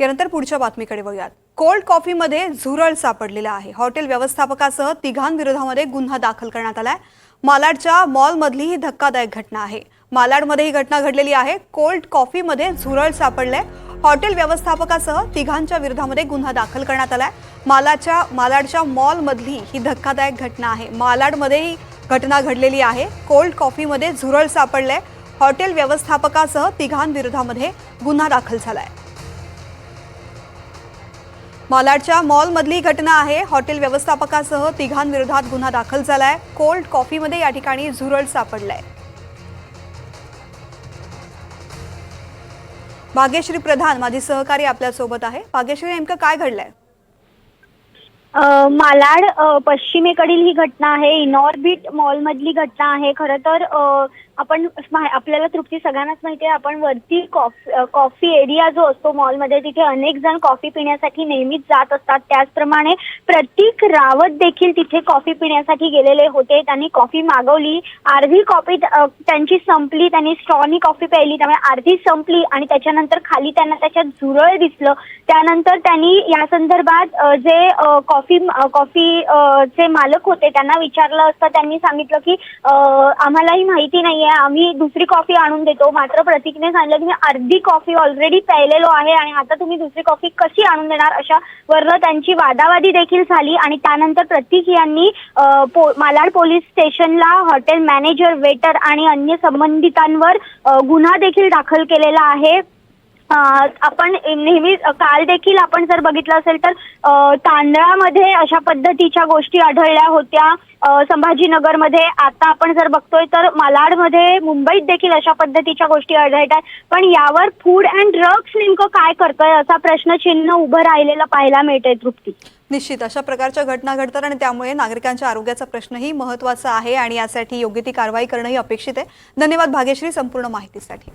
यानंतर पुढच्या बातमीकडे वळूयात कोल्ड कॉफीमध्ये झुरळ सापडलेला आहे. हॉटेल व्यवस्थापकासह तिघांविरोधामध्ये गुन्हा दाखल करण्यात आलाय. मालाडच्या मॉलमधली ही धक्कादायक घटना आहे. मालाडमध्ये ही घटना घडलेली आहे. कोल्ड कॉफीमध्ये झुरळ सापडलंय. हॉटेल व्यवस्थापकासह तिघांच्या विरोधामध्ये गुन्हा दाखल करण्यात आलाय. मालाच्या मालाडच्या मॉलमधली ही धक्कादायक घटना आहे. मालाडमध्ये ही घटना घडलेली आहे. कोल्ड कॉफीमध्ये झुरळ सापडलंय. हॉटेल व्यवस्थापकासह तिघांविरोधामध्ये गुन्हा दाखल झालाय. मालाडच्या मॉलमधली घटना आहे. हॉटेल व्यवस्थापकासह तिघांविरोधात गुन्हा दाखल झालाय. कोल्ड कॉफीमध्ये या ठिकाणी झुरळ सापडलाय. भाग्यश्री प्रधान माझी सहकारी आपल्यासोबत आहे. भाग्यश्री नेमकं काय घडलंय? मालाड पश्चिमेकडील ही घटना आहे. इनॉर्बिट मॉलमधली घटना आहे. खरं तर आपण आपल्याला तृप्ती सगळ्यांनाच माहिती आहे. आपण वरती कॉफी कॉफी एरिया जो असतो मॉलमध्ये तिथे अनेक जण कॉफी पिण्यासाठी नेहमीच जात असतात. त्याचप्रमाणे प्रतीक रावत देखील तिथे कॉफी पिण्यासाठी गेलेले होते. त्यांनी कॉफी मागवली. अर्धी कॉफी त्यांची संपली. त्यांनी स्ट्रॉनी कॉफी प्यायली. त्यामुळे अर्धी संपली आणि त्याच्यानंतर खाली त्यांना त्याच्यात झुरळ दिसलं. त्यानंतर त्यांनी या संदर्भात जे कॉफी कॉफी कॉफी चे मालक होते त्यांना विचारलं असता त्यांनी सांगितलं की आम्हालाही माहिती नाहीये आम्ही दुसरी कॉफी आणून देतो. मात्र प्रतीकने सांगितलं की मी अर्धी कॉफी ऑलरेडी प्यायलेलो आहे आणि आता तुम्ही दुसरी कॉफी कशी आणून देणार? अशा वरनं त्यांची वादावादी देखील झाली आणि त्यानंतर प्रतीक यांनी पो- मालाड पोलीस स्टेशनला हॉटेल मॅनेजर वेटर आणि अन्य संबंधितांवर गुन्हा देखील दाखल केलेला आहे. आपण नेहमी काल देखील आपण जर बघितलं असेल तर तांदळामध्ये अशा पद्धतीच्या गोष्टी आढळल्या होत्या. संभाजीनगरमध्ये आता आपण जर बघतोय तर मालाडमध्ये मुंबईत देखील अशा पद्धतीच्या गोष्टी आढळतात पण यावर फूड अँड ड्रग्स नेमकं काय करतोय असा प्रश्नचिन्ह उभं राहिलेलं पाहायला मिळतंय तृप्ती. निश्चित अशा प्रकारच्या घटना घडतात आणि त्यामुळे नागरिकांच्या आरोग्याचा प्रश्नही महत्त्वाचा आहे आणि यासाठी योग्य ती कारवाई करणंही अपेक्षित आहे. धन्यवाद भाग्यश्री संपूर्ण माहितीसाठी.